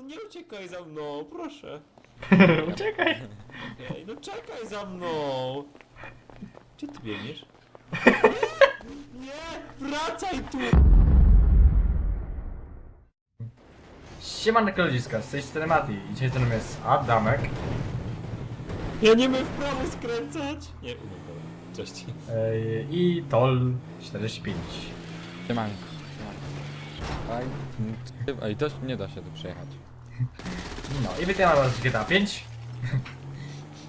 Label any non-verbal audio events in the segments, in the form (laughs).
No nie uciekaj za mną, proszę. (laughs) Uciekaj. Ej, no czekaj za mną. Gdzie ty biegniesz? Nie, wracaj tu! Siemanko ludziska, z tej strony Mati. I dzisiaj ze mną jest Adamek Ja nie umiem w prawo skręcać. Nie, umiem, dobra. Cześć. yy, i Tol45. Siemanko. Aj, Ej, to nie da się tu przejechać. No i witamy was w GTA 5.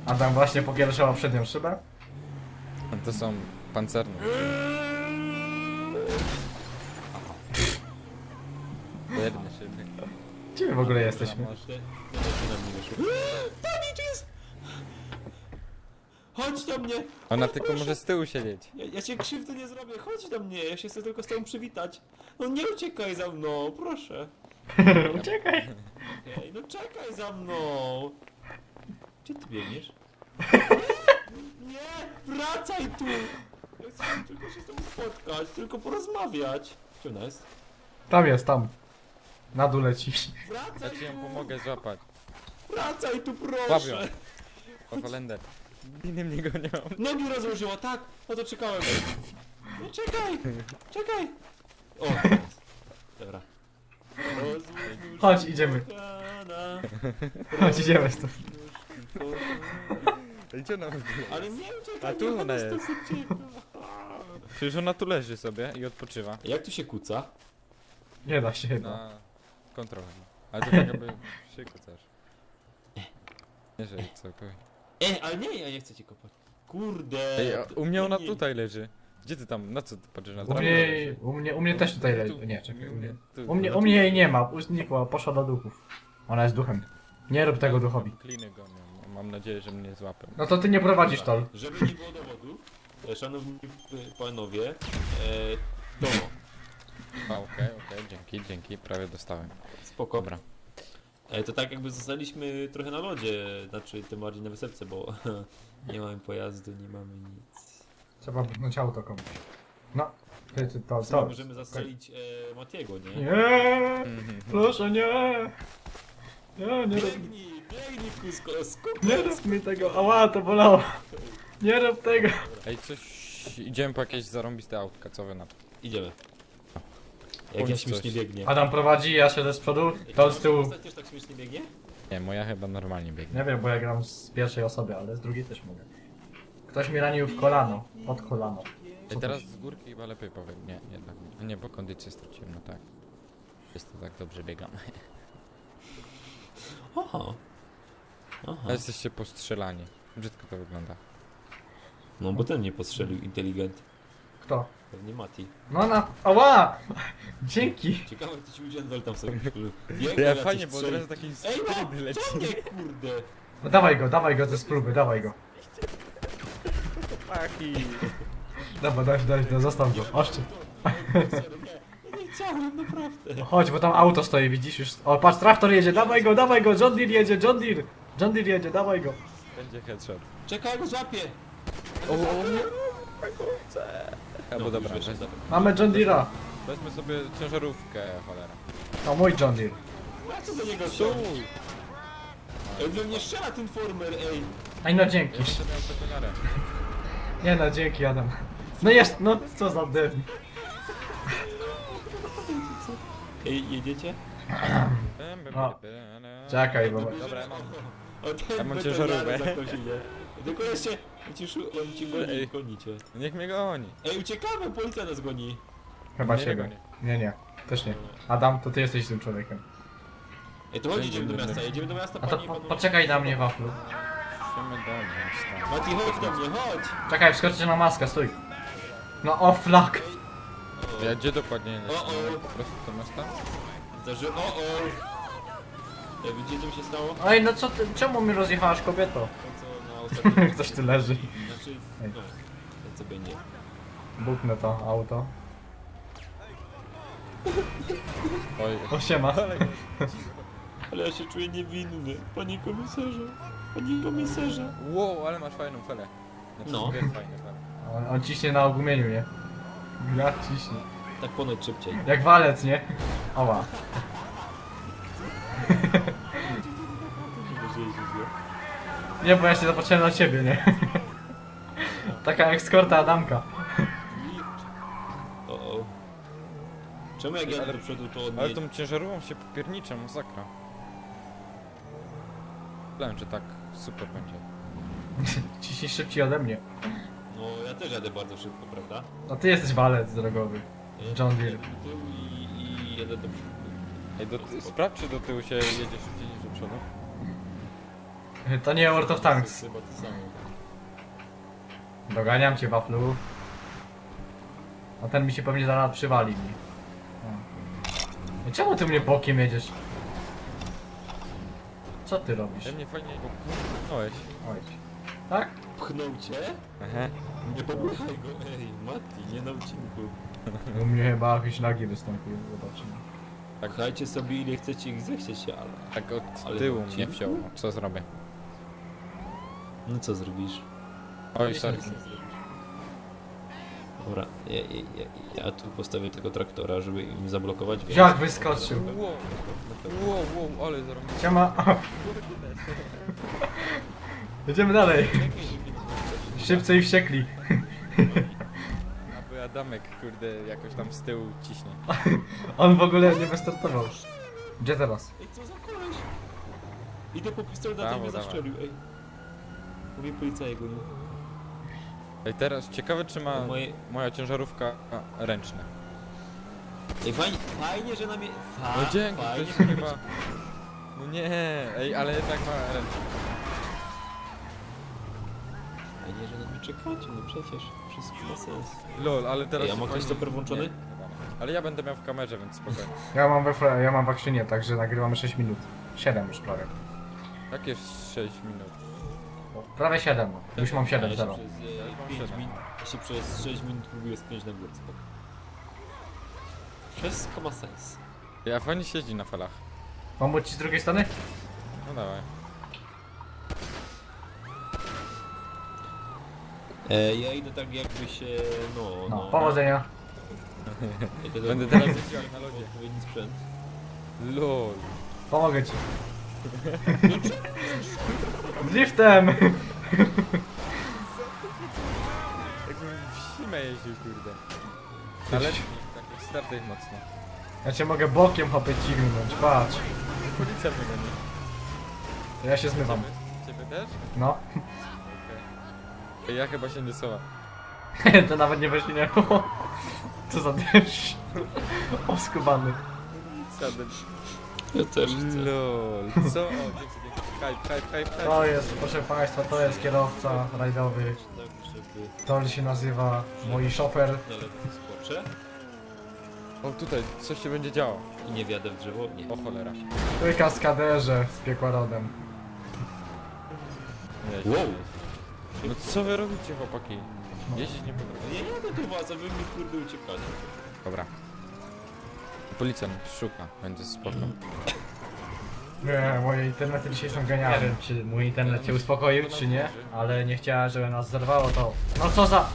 Adam właśnie pokiereszował przednią szybę. A to są pancerne. Jedne szyby. Gdzie my w ogóle jesteśmy? Jest! Chodź do mnie! Ona tylko proszę. może z tyłu siedzieć. Ja, ja cię krzywdy nie zrobię, chodź do mnie, ja się chcę tylko z tobą przywitać. No nie uciekaj za mną, proszę. (laughs) Uciekaj. Ej, no czekaj za mną. Gdzie ty biegniesz? (laughs) Nie, wracaj tu! Ja chcę tylko się z tobą spotkać, tylko porozmawiać. Gdzie ona jest? Tam jest, tam. Na dół lecisz. Ja Wracaj ci ją tu! pomogę złapać. Wracaj tu, Łapią. proszę! O Holender. Inny mnie gonią. Nogi rozłożyła, tak? No to czekałem. No czekaj! Czekaj! O! (laughs) Dobra. (laughs) Chodź, idziemy. Chodź, idziemy stąd. Gdzie ogóle? Ale nie uciekaj, A tu ona jest. Przecież ona tu leży sobie i odpoczywa. Jak tu się kuca? Nie da się chyba. Na kontrolę. Ale to tak jakby się kucasz. Nie, że co, kuj. E, ale nie, ja nie chcę cię kopać. Kurde. Ej, a u mnie ona tutaj leży. Gdzie ty tam, na co ty patrzysz na U trawę? mnie, u mnie, u mnie też tutaj Tu- leży. Nie, czekaj. U mnie, tu- u mnie, u tu- mnie jej nie ma. Znikła, poszła do duchów. Ona jest duchem. Nie rób tego duchowi. Kliny gonią. Mam nadzieję, że mnie złapią. No to ty nie prowadzisz tol. Żeby nie było dowodu, e, szanowni panowie, e, to A, okej, okej, dzięki, dzięki, prawie dostałem. spoko. Dobra. E, to tak jakby zostaliśmy trochę na lodzie, znaczy tym bardziej na wysepce, bo (laughs) nie mamy pojazdu, nie mamy nic. Trzeba buchnąć auto komuś. No. Ty, to, to. możemy zastrzelić e, Matiego, nie? Nie, proszę nie. Nie, nie rób, Biegnij, biegnij kusko, skup nie rób mi tego. Ała, to bolało. Nie rób tego. Ej, coś... Idziemy po jakieś zarąbiste autka, co wy na to? Idziemy. Jak ja Bądź śmiesznie coś. biegnie. Adam prowadzi, ja siedzę z przodu, to z tyłu. Też tak śmiesznie biegnie? Nie, moja chyba normalnie biegnie. Nie wiem, bo ja gram z pierwszej osoby, ale z drugiej też mogę. Ktoś mi ranił w kolano. Pod kolano. Ej, teraz z górki chyba lepiej powiem. Nie, jednak nie. Nie, bo kondycję straciłem, no tak. Jest to tak dobrze biegam. (laughs) Aha. Aha. A jesteście postrzelani. Brzydko to wygląda. No bo ten mnie postrzelił, inteligent. Kto? Pewnie Mati. No na... Ała! (laughs) Dzięki! Ciekawe, jak to ci Ujendwel tam sobie (laughs) Ja fajnie, bo od razu taki Ej no, leci. co mnie kurde? No dawaj go, dawaj go ze spróby, dawaj go. Paki. Dobra, daj, daj, daj, zostaw go. Oszczy. Nie, ja chciałem, naprawdę. Chodź, bo tam auto stoi, widzisz już. O, patrz, traktor jedzie, dawaj go, dawaj go, John Deere jedzie, John Deere! John Deere jedzie, dawaj go. Będzie headshot. Czekaj, go złapię. O, o nie. Albo dobra, weź, Mamy John Deere'a. weźmy sobie ciężarówkę, cholera. To mój John Deere. Ja co do niego wsiąść? Ej, we mnie strzela ten former, ej. Ej, no Ja dzięki. miał betoniarę. Nie no, dzięki Adam. No jest, no co za dym. Ej, jedziecie? O, Czekaj, bo... Dobra, ja mam. O, ten Ja mam ciężarówkę. za kozinę. Tylko jeszcze, cieszu, on ci goni, Ej. gonicie. Niech mnie goni. Ej, uciekamy, policja nas goni. Chyba Nie siebie. gonię. Nie, nie, też nie. Adam, to ty jesteś tym człowiekiem. Ej, to chodź, idziemy do miasta, jedziemy do miasta, A to panie i po, poczekaj na mnie, waflu. Musimy do miasta. Mati, chodź do mnie, chodź. Czekaj, wskoczę na maskę, stój. No o flak. Ja gdzie dokładnie lecę? O, o. Po prostu do miasta? Zdarzy, o, o. Ej, widzicie, co mi się stało? Ej, no co ty, czemu mi rozjechałaś kobieto? To, co na (laughs) ostatnim... Ktoś tu leży. Znaczy, Ej. no, ten co będzie. Buknę to auto. Oj. O siema. (laughs) Ale ja się czuję niewinny. Panie komisarzu, panie komisarzu. Wow, ale masz fajną felę. Znaczy, No. On, on ciśnie na ogumieniu, nie? Gra ciśnie. Tak ponoć szybciej. Jak walec, nie? Ała. Może nie? Nie, bo ja się zapatrzyłem na ciebie, nie? Taka ekskorta Adamka. O, o. Czemu jak jadę do przodu, to on Ale tą ciężarową się popierniczę, masakra. Myślałem, że tak super będzie. (laughs) Ciśnij szybciej ode mnie. No, ja też jadę bardzo szybko, prawda? No ty jesteś walec drogowy. John Deere. Do tyłu I, i jadę do przodu. Ej, do, ty- sprawdź, czy do tyłu się jedzie szybciej niż do przodu. To nie World of Tanks. chyba to samo. Doganiam cię, waflu. A ten mi się pewnie zaraz przywali mi. O. I czemu ty mnie bokiem jedziesz? Co ty robisz? Ja mnie fajnie popchnąłeś. Oj. Tak? Pchnął cię? Aha. Nie popychaj go, ej, Mati, nie na odcinku. U mnie chyba jakieś nagi występują, zobaczymy. Tak, Pchajcie sobie ile chcecie ich zechciecie, ale... tak od Ale tyłu mnie wziął. Co zrobię? No co zrobisz? Oj, sorry. Dobra, ja, ja, ja, ja tu postawię tego traktora, żeby im zablokować. więc- Jak wyskoczył? Wow, wow, wow, ale zarobię. Siema. Jedziemy dalej. Szybcy i wściekli. Aby Adamek, kurde, jakoś tam z tyłu ciśnie. On w ogóle nie wystartował. Gdzie teraz? Ej, co za koleś? Idę po pistolet, a Brawo, mnie dawaj. zastrzelił, ej. Mówię policja go nie. Ej, teraz ciekawe, czy ma Moje... moja ciężarówka a, ręczne. Ej, fajnie, fajnie, że na mnie... Fa, No dzięki, to fajnie, jest że chyba... No nie, ej, ale jednak ma ręczne. Fajnie, że na mnie czekacie, no przecież. Wszystko ma sens. Lol, ale teraz... Ej, a ma ktoś stoper włączony? Nie, chyba nie. Ale ja będę miał w kamerze, więc spokojnie. Ja mam we ja mam w akrzynie, także nagrywamy 6 minut. 7 już prawie. Jak jest 6 minut? Prawie 7. Już mam 7 Ja się 0. przez Ja już e, mam 5. Ja się przez 6 minut próbuję spiąć na górę, spoko. Wszystko ma sens. Ja fajnie się jeździ na falach. Pomóc ci z drugiej strony? No dawaj. E, ja idę tak jakby się... no... No, no powodzenia. Będę teraz jeździł jak na lodzie. Odpowiedni sprzęt. Lol. Pomogę ci. Driftem! Jakbym w zimę jeździł, kurde. Ale takich startych mocno. Ja cię mogę bokiem hopy cignąć, patrz. Policja mnie goni. Ja się zmywam. Ciebie, ciebie też? No. Ej, Ja chyba się nie soła. (laughs) to nawet nie weszli nie Co za deszcz. Oskubany. Sadem. Ja też chcę. Lol. Co? O, dzięki, dzięki. Hype, hype, hype, hype. To jest, proszę państwa, to jest kierowca rajdowy. Tak, żeby To się nazywa mój szofer. na lekcji skoczę O, tutaj coś się będzie działo. i nie wjadę w drzewo. Nie. O cholera. Ty kaskaderze z piekła rodem. Nie, Wow. No co wy robicie, chłopaki? Jeździć nie potrafię. Nie jadę do was, a wy mi kurde uciekali. Dobra. Policjant szuka, będzie spoko. Nie, moje internety dzisiaj są genialne. Nie wiem, czy mój internet cię uspokoił, czy nie, ale nie chciała, żeby nas zerwało to. No co za...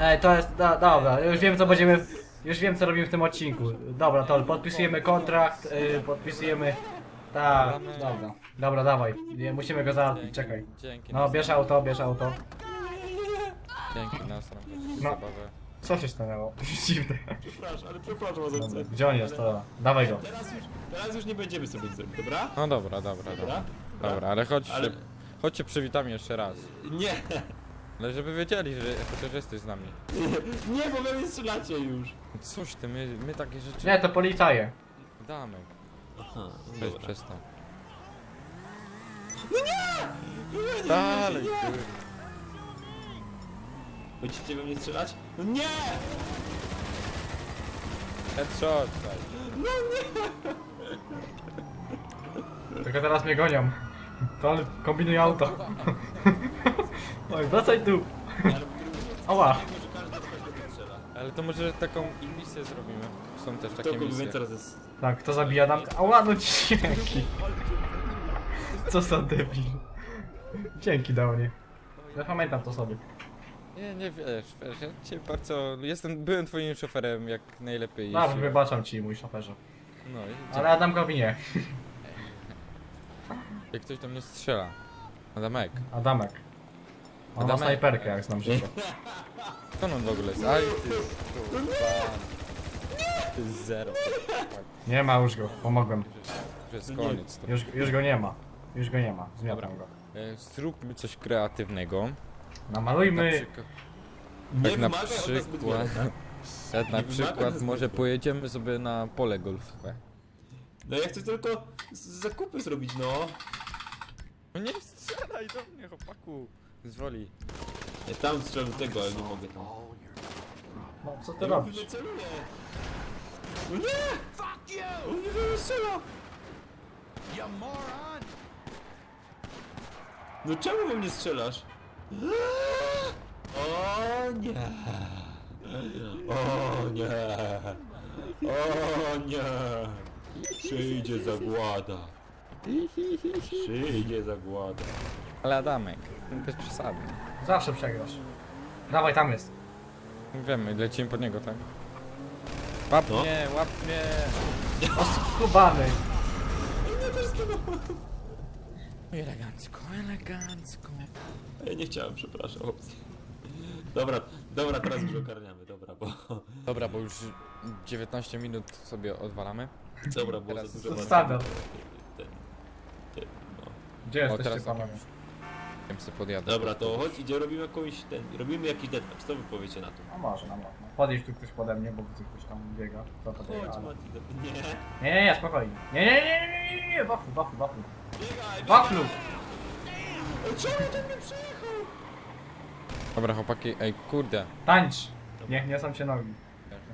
Ej, to jest... Da, dobra, już wiem co będziemy... Już wiem co robimy w tym odcinku. Dobra, to podpisujemy kontrakt, y, podpisujemy... Tak, dobra. Dobra, dawaj. Nie, Musimy go załatwić, czekaj. Dzięki. No, nas- bierz auto, bierz auto. Dzięki, nasram. No. No. Zabawę. Co się stanęło? (laughs) Dziwne. Przepraszam, ale przepraszam was Dobra, Gdzie on jest? To dawaj go. Teraz już, teraz już nie będziemy sobie nic zrobić, dobra? No dobra, dobra, dobra. Dobra? Dobra, ale chodźcie, Ale- chodźcie przywitamy jeszcze raz. Nie, Ale żeby wiedzieli, że chociaż jesteś z nami. nie, bo wy mnie strzelacie już. Coś ty, my, my takie rzeczy Nie, to policaje. damy. Aha, Weź dobra. przestań. Nie, nie, Dalej, nie, nie. kurde. Będziecie we mnie strzelać? No nie! Headshot, daj. Tylko teraz mnie gonią. To on kombinuje auto. (laughs) Oj, wracaj tu. Ale Ała. że każdy od każdego strzela. Ale to może taką misję zrobimy. Są też takie misje. jest... Tak, kto zabija nam... Ała, no dzięki. Co za debil. Dzięki Downie. Zapamiętam to sobie. Nie, nie wiesz, wiesz, ja cię bardzo... Jestem, byłem twoim szoferem jak najlepiej. Dobra, jeśli- wybaczam ci, mój szoferze. No i Ale Adamkowi nie. (laughs) Jak ktoś do mnie strzela. Adamek. Adamek. On ma Adamek. snajperkę, jak znam życie. (laughs) Skąd on w ogóle jest? Aj, ty kurwa. To jest zero. Nie ma już go, pomogłem. To jest koniec. To. Już, już go nie ma. Już go nie ma, zmiatam go. E, Zróbmy coś kreatywnego. Na Namalujmy. tak na wymagaj od nas zbyt przykład, wiele, (laughs) tak? na Nie przykład nas może zbyt pojedziemy sobie na pole golfowe. No ja chcę tylko z- zakupy zrobić, no. No nie strzelaj do mnie, chłopaku. Zwoli. Ja tam strzelam tego, ale nie mogę tam. No co ty Ja robisz? nie celuję. No nie! Fuck you! On nie wiem, strzela! No czemu we mnie strzelasz? O nie! O nie! O nie! Przyjdzie zagłada. Przyjdzie zagłada. Ale Adamek, bez przesady. Zawsze przegrasz. Dawaj, tam jest. Wiemy, lecimy pod niego, tak? Łap No. mnie, łap mnie! Kubany. Elegancko, elegancko. Ja nie chciałem, przepraszam. Dobra, dobra, teraz już ogarniamy, dobra, bo... Dobra, bo już 19 minut sobie odwalamy. Dobra, było Teraz za dużo to standard. Ten, ten, no. Gdzie O, jesteście teraz panowie? Wiem sobie podjadę. Dobra, to chodź, idzie, robimy jakąś, ten, robimy jakiś deathmatch, co wy powiecie na to? No może, no można. Podjedź tu ktoś pode mnie, bo widzę ktoś tam biega. Co to biega, Chodź. Mati, do... nie, Nie, nie, nie, spokojnie. Nie, nie, nie, nie, nie, nie, nie, waflu, waflu, waflu. biegaj, Waflu! Czemu ten mnie przejechał? Dobra, chłopaki, ej, kurde. Tańcz! Niech nie są cię nogi.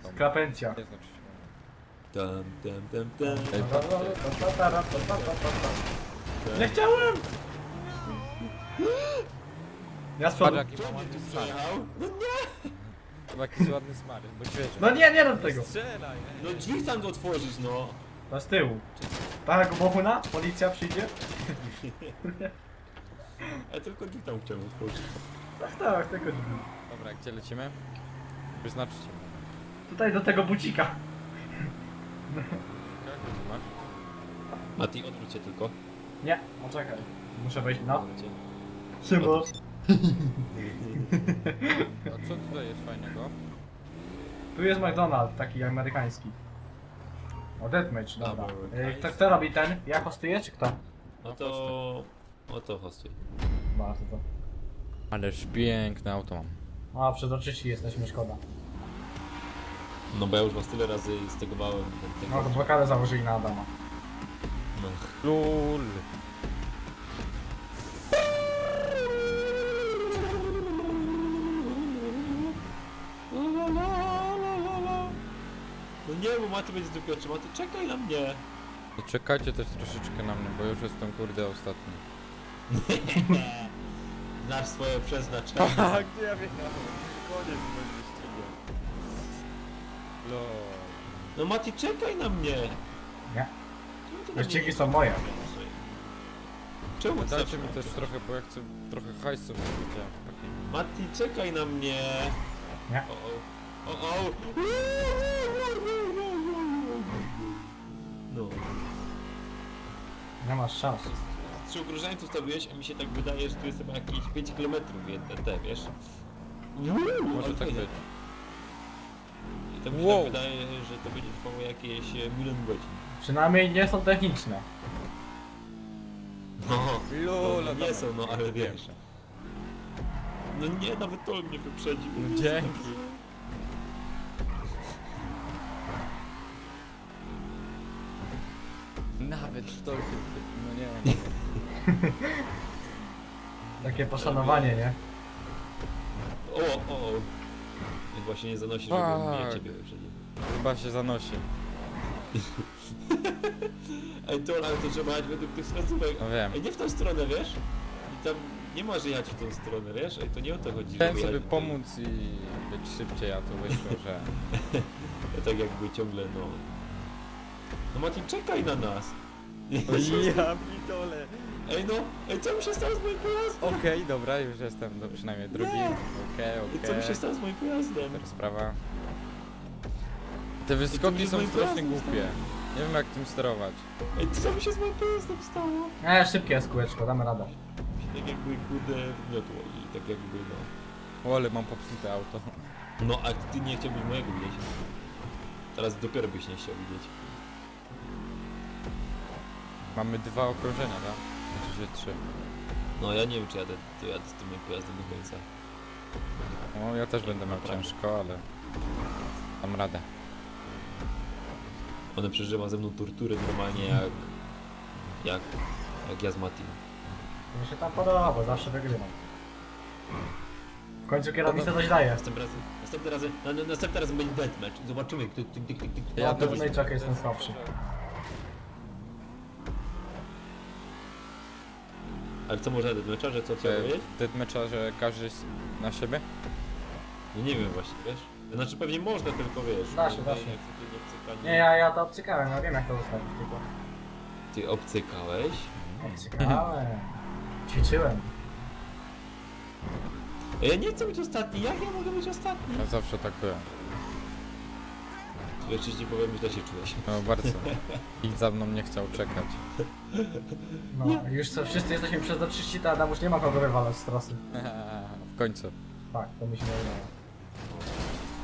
Skrapencja. Nie znaczy się. Tam, tam, tam, tam. Ej, Nie chciałem! Ja. Patrz jaki ma ładny smar. Przejechał? No nie! Chyba jakiś ładny bo. No nie, nie rób tego. Strzelaj, No drzwi tam otworzyć, no. To z tyłu. Tak, Bohuna? Policja przyjdzie? (laughs) Ja tylko drzwi tam chciałem otworzyć. Tak, tak, tylko drzwi. Dobra, gdzie lecimy? Wyznaczcie. Tutaj do tego bucika. Jak (laughs) masz? Mati, odwróć się tylko. Nie, poczekaj. Muszę wejść, no. Odwróć się. Siema. (laughs) A co tutaj jest fajnego? Tu jest McDonald's, taki amerykański. O, deathmatch, dobra. Amerykański. Ej, Kto, kto robi ten? Ja hostuję, czy kto? No to... Oto hostuj. Bardzo to. Ależ piękne auto mam. A, przezroczyści jesteśmy, szkoda. No bo ja już was tyle razy stegowałem. ten- ten- No to blokadę założyli na Adama. No. Lul. Nie, bo Maty będzie drugi oczy. Maty, czekaj na mnie. To czekajcie też troszeczkę na mnie, bo już jestem kurde ostatni. Znasz swoje przeznaczenie. gdzie ja wiem? Koniec wyścigu. Lol. No Mati, czekaj na mnie. Nie. Czemu ty na Wyścigi mnie nie są moje. Czemu ty Dajcie zawsze mi na też mnie? trochę, bo ja chcę trochę hajsu. Mati, czekaj na mnie. Nie. O, o. O, o. Nie masz szans. Trzy tu stawiłeś, a mi się tak wydaje, że tu jest chyba jakieś 5 km jedne te, wiesz? Może tak być. I to mi się Wow. tak wydaje, że to będzie trwało jakieś e, milion godzin. Przynajmniej nie są techniczne. No, Lol, no, nie są, no ale wiesz. No nie, nawet to mnie wyprzedził. No dzięki. Nawet to no nie. (laughs) Takie poszanowanie, nie? O, o, o. Właśnie nie zanosi, żeby mnie Fuck. ciebie wyprzedził. Chyba się zanosi. (laughs) Ej, to, ale to trzeba jechać według tych wskazówek. No wiem. Ej, nie w tą stronę, wiesz? I tam nie masz jechać w tą stronę, wiesz? Ej, to nie o to chodzi, Chciałem żeby sobie jechać pomóc i być szybciej, a to wyszło, że... (laughs) Ja tak jakby ciągle, no... No Martin, czekaj na nas! ja (laughs) pitole. Ej no, ej co mi się stało z moim pojazdem? Okej, dobra, już jestem do przynajmniej drugi. Okej, Ej, co mi się okej. stało z moim pojazdem? Teraz sprawa. Te wyskoki są strasznie głupie. Nie wiem jak tym sterować. Ej, co mi się z moim pojazdem stało? E, szybkie jest kółeczko, damy radę. Tak jakby kurde wmiotło i tak jakby no... O, ale mam popsute auto. No, a ty nie chciałbyś mojego widzieć. Teraz dopiero byś nie chciał widzieć. Mamy dwa okrążenia, tak? Znaczy, że trzy. No, ja nie wiem, czy jadę, to jadę z tym moim pojazdem do końca. No, ja też będę miał Naprawdę. ciężko, ale... Dam radę. One przeżywa ze mną tortury normalnie jak... Jak... Jak ja z Matim. Mi się tam podoba, zawsze wygrywam. W końcu kierownica coś daje. Następnym razem, następnym razem, na, na, następnym razem będzie deathmatch i zobaczymy, kto... Kto, kto, kto, kto, Ja to Nejczak jest najsłabszy. Ale co może deathmatcha, że co trzeba E, powiedzieć? Deathmatcha, że każdy jest na siebie? No nie wiem właśnie, wiesz? Znaczy pewnie można, tylko wiesz. Da się, no, da nie- się. nie chcę tu nie obcykania. Nie, ja, ja to obcykałem, ja wiem jak to ustawić tylko. Ty obcykałeś? Obcykałem. Ćwiczyłem. Ej, Ja nie chcę być ostatni, jak ja mogę być ostatni? Ja zawsze tak byłem. Nie powiem, źle się czułeś. No bardzo. Nikt za mną nie chciał czekać. No, już co, wszyscy jesteśmy przez do 30, to Adam już nie ma kogo wywalać z trasy. (laughs) w końcu. Tak, to mi się nie udało.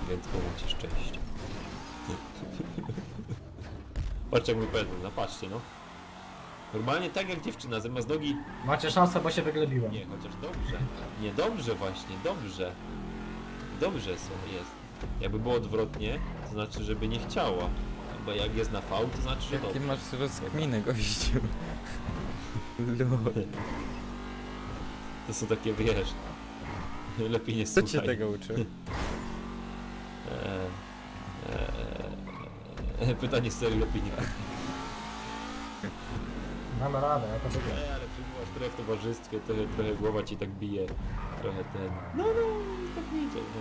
Więc powiem ci szczęście. Patrzcie jak mój pedał, no patrzcie no. Normalnie tak jak dziewczyna, zamiast nogi... Macie szansę, bo się wyglebiłem. Nie, chociaż dobrze. Nie, dobrze właśnie, dobrze. Dobrze są, jest. Jakby było odwrotnie, to znaczy, żeby nie chciała. Bo jak jest na V, to znaczy, że Jakie dobrze. masz rozkminy, gościu? (laughs) Lol. To są takie, wiesz... Lepiej nie Kto słuchaj. cię tego uczy? Eee, (laughs) eee, pytanie serio lepiej nie Mamy radę, ja to wygram. Ale przybywasz trochę w towarzystwie, trochę, trochę głowa ci tak bije, trochę ten... No, no, tak nie idzie, no.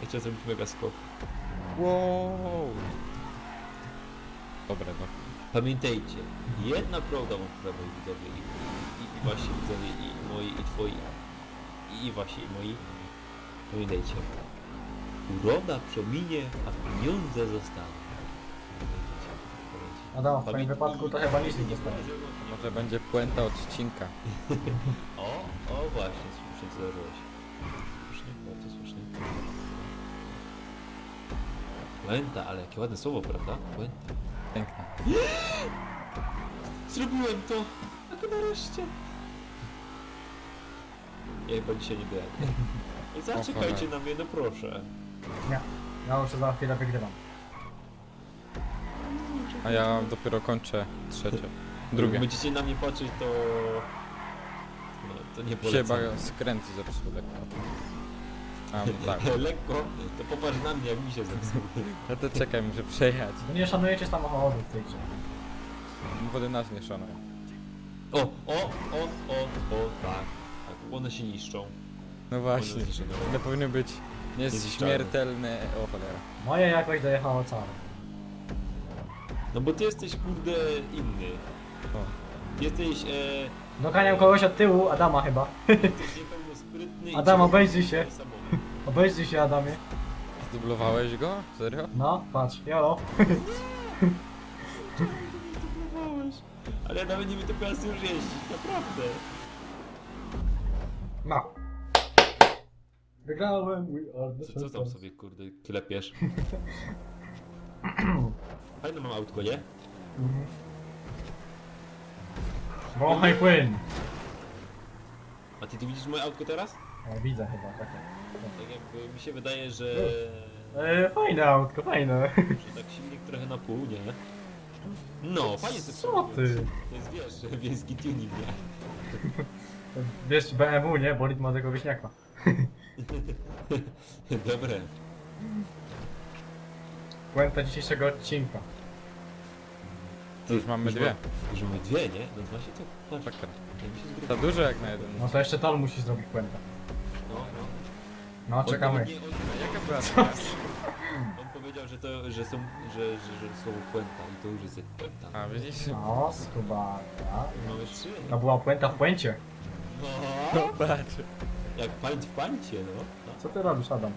Ja chciałem zrobić mega skok. Wow. Dobre, no. Pamiętajcie, jedna prawda powiem, moi widzowie, i, i, i wasi widzowie, i moi, i twoi, i, i wasi, i moi. Pamiętajcie, uroda przeminie, a pieniądze zostaną. Pamiętajcie, pamiętajcie. Adam, w twoim Pamię- wypadku to chyba nic nie dostanie. Może będzie puenta odcinka. (laughs) O, o właśnie, słusznie co zacząłeś. Puenta, ale jakie ładne słowo, prawda? Puenta. Piękna. (gasps) Zrobiłem to! Tak nareszcie! Ja chyba dzisiaj nie byłem. Ej, (laughs) Zaczekajcie na mnie, no proszę. Nie, ja już za chwilę wygrywam. A ja dopiero kończę trzecie. Drugie. Jak będziecie na mnie patrzeć, to... No, to nie polecam. chyba skręty zepsuł lekko. A, no tak. (laughs) Lekko, to popatrz na mnie, jak mi się zepsuł. No to czekaj, muszę przejechać. Wy nie szanujecie samochodu w tej grze. Wody nas nie szanują. O, o, o, o, o, tak. Tak, one się niszczą. No właśnie. One się niszczą. One powinny być nieśmiertelne. O cholera. Moje jakoś dojechało całe. No bo ty jesteś kurde inny. O. Jesteś, e, Doganiam kogoś od tyłu, Adama chyba. jesteś (laughs) niepełnosprytny i Adam, cię- obejrzyj się. samochód. Obejrzyj się, Adamie. Zdublowałeś go? Serio? No, patrz, jolo. (laughs) Ale ja nawet nie wiem to pojazd już jeździć, naprawdę. No. Wygrałem, we are the Co, co tam champions. sobie kurde klepiesz? (clears throat) Fajne mam autko, nie? Mhm. Wąchaj płyn. A ty, ty widzisz moje autko teraz? O, widzę chyba, takie. Tak jakby mi się wydaje, że... E, fajne autko, fajne. że tak silnik trochę na pół, nie? No, fajnie to Co ty? To jest, wiesz, wiejski tuning, nie? Wiesz, BMW, nie? Bolid ma tego wieśniaka. (laughs) Dobre. Puenta dzisiejszego odcinka. To już mamy Już dwie. ma- Już mamy dwie, nie? No właśnie to... Tak. Za zgrywa. dużo jak na jeden. No to jeszcze Tol musi zrobić puentę. No, no. No, On czekamy. nawet nie- on- Jaka była Co? On powiedział, że to, że są, że, że, że słowo puenta i to już jest puenta. A widzisz? No, skubaka. Mamy trzy. To była puenta w puencie. No, patrz. jak pańć w pańcie, no. Co ty robisz, Adam?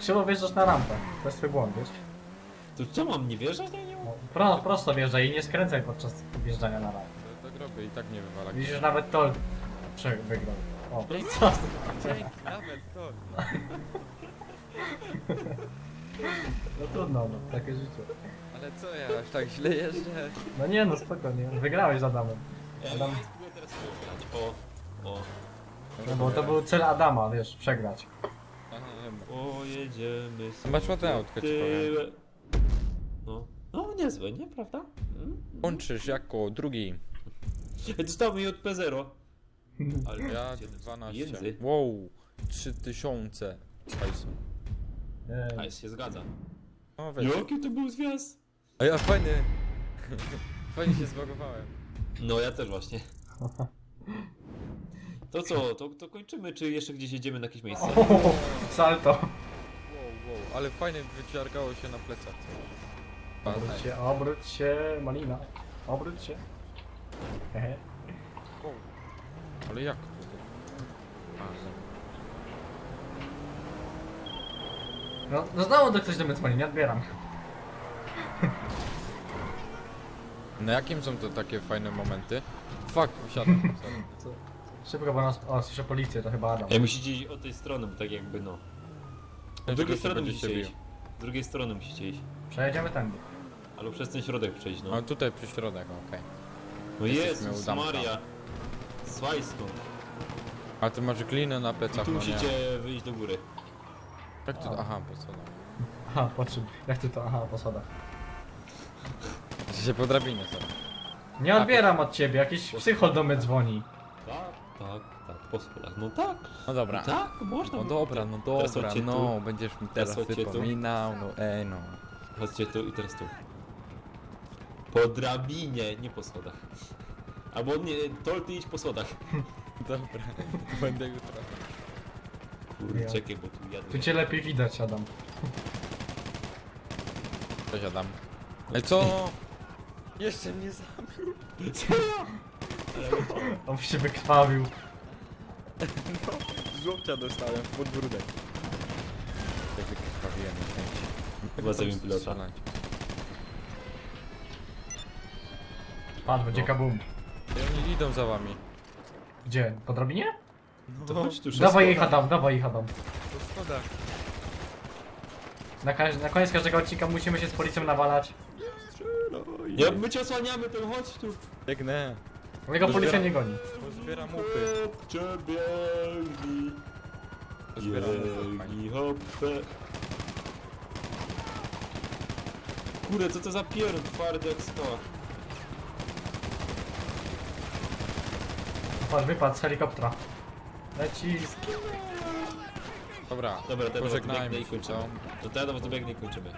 Krzywo wjeżdżasz na rampę. To jest twój błąd, wiesz? To co mam nie wierzyć na nią? No, Pro, prosto wjeżdżaj i nie skręcaj podczas wjeżdżania na raj. To, to groby i tak nie wywala. Widzisz, nawet to prze- wygrał. O, co? Nawet to. No trudno, no, takie życie. Ale co ja, aż tak źle jeżdżę? No nie no, spokojnie, wygrałeś z Adamem. Ja Adam. spróbuję teraz wygrać. O, o. No bo to był cel Adama, wiesz, przegrać. O, jedziemy z Masz ładne autko, ci powiem. tyłem. No, no niezłe, nie, prawda? Mm? Łączysz jako drugi. Dostałem JP0. Ale Ja gdzie to jest 12. Pieniędzy. Wow, 3000 hajsu. Się zgadza. O, weź. Jaki to był zwiast? A ja fajny. (laughs) Fajnie się zbagowałem. No, ja też właśnie. To co, to, to kończymy, czy jeszcze gdzieś jedziemy na jakieś miejsce? O, salto. Wow, wow, ale fajnie wyciargało się na plecach. Obróć się, obróć się, Malina. Obróć się. Hehe. Ale jak No, no znowu to ktoś do mnie dzwoni, nie odbieram. Na jakim są to takie fajne momenty? Fuck, wsiadam. sorry. Szybko, bo nas... O, słyszę policję, to chyba Adam. Ej, musicie iść od tej strony, bo tak jakby no. Z drugiej strony będziecie musicie iść. Z drugiej strony musicie iść. Przejedziemy tędy. Albo przez ten środek przejść, no. A tutaj przy środek, okej. No jesteśmy Jezus u Damka. Maria. Swajsko. A ty masz glinę na I plecach, tu no nie. musicie wyjść do góry. Jak to? Aha, po co? no. Aha, po czym? Jak ty to? Aha, po schodach. Że się po drabinie sobie. Nie odbieram od ciebie, jakiś psychol do mnie dzwoni. Tak, tak, tak, po schodach. No tak, No dobra. tak, można. No dobra, no Teraz dobra, chodźcie no, będziesz mi teraz chodźcie tu. wypominał, no ej no. Chodźcie tu i teraz tu. Po drabinie, nie po schodach. Albo nie, Tol, ty idź po schodach. (laughs) Dobra, (laughs) będę jutro. Kurde, Ja. czekaj, bo tu jadę. Tu cię lepiej widać, Adam. Cześć Adam. Ej co? (laughs) Jeszcze mnie zabił. On się wykrwawił. No, z łokcia dostałem w podbródek. Tak wykrwawiłem na chęci. Chyba zabiłem pilota. Strzelać. Pan, będzie No. Ej, oni idą za wami. Gdzie? Po drabinie? To chodź tu Dawaj ich. Adam, dawaj ich Adam. Schodach. Na, każ- na koniec każdego odcinka musimy się z policją nawalać. Nie, my cię osłaniamy, to chodź tu. Biegnę. Jego policja nie goni. Pozbieram łupy. Chłopcze, biegnij. Pozbieram łupy. fajnie. Biegnij, hopę. Kurde, co to za pier twardy jak skała. Patrz, wypadł z helikoptera. Leci. Dobra, Dobra, teraz pożegnajmy biegnę i się, kończymy. To teraz was biegnę i kończymy.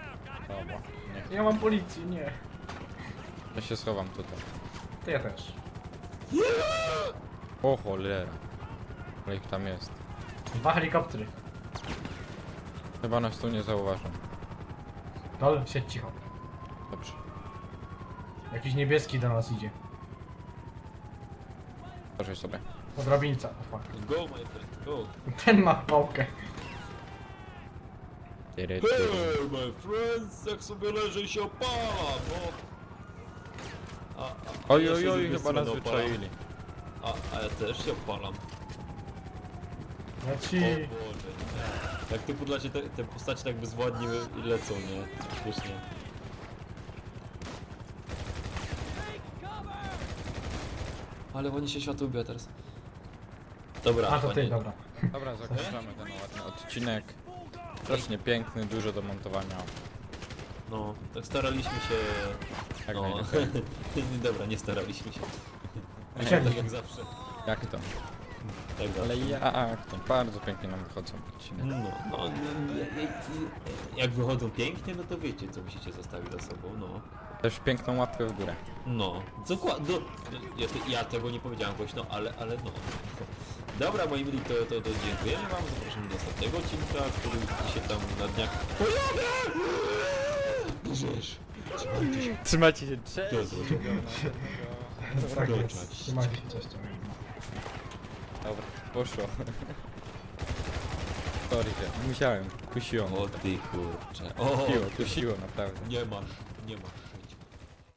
Dobra, nie. Nie mam policji, nie. Ja się schowam tutaj. To ja też. O cholera. Ale ich tam jest. Dwa helikoptery. Chyba nas tu nie zauważą. Dol, siedź cicho. Dobrze. Jakiś niebieski do nas idzie. Proszę sobie. Podrobieńca. O fuck. Go, my friend, go. Ten ma pałkę. Tyry, tyry. Hey, my friends, jak sobie leży i się opala, bo... A, a, a Oj, ja oj, z oj, drugiej chyba nas opalam. wyczaili. A, a ja też się opalam. O Leci. Boże, nie. Jak typu dla ciebie te, te postacie tak bezwładnie i lecą, nie? Śmiesznie. Ale oni się światło ubija teraz. Dobra, A to ty, dobra. Dobra, zakończamy ten ładny odcinek. Strasznie piękny, dużo do montowania. No, tak staraliśmy się... Jak no. najlepiej. (laughs) Dobra, nie staraliśmy się. Tak jak zawsze. Jak to? Zawsze. Ale jak to? Bardzo pięknie nam wychodzą odcinek. No, no, no, jak wychodzą pięknie, no to wiecie, co musicie zostawić za sobą, no. Też piękną łapkę w górę. No, dokładnie. No, ja, ja tego nie powiedziałem głośno, ale, ale no. Dobra, moi mili, to, to, to dziękujemy wam. Zapraszamy do następnego odcinka, który dzisiaj tam na dniach pojadę! Żyjesz. Trzymajcie się. Trzymajcie się, Do cześć! zobaczenia. Tak Dobra. Trzymajcie się, cześć. Dobra, poszło. Sorry, że musiałem. Tu siłą. O ty kurcze. O, Siło, tu siło, naprawdę. nie masz, nie masz.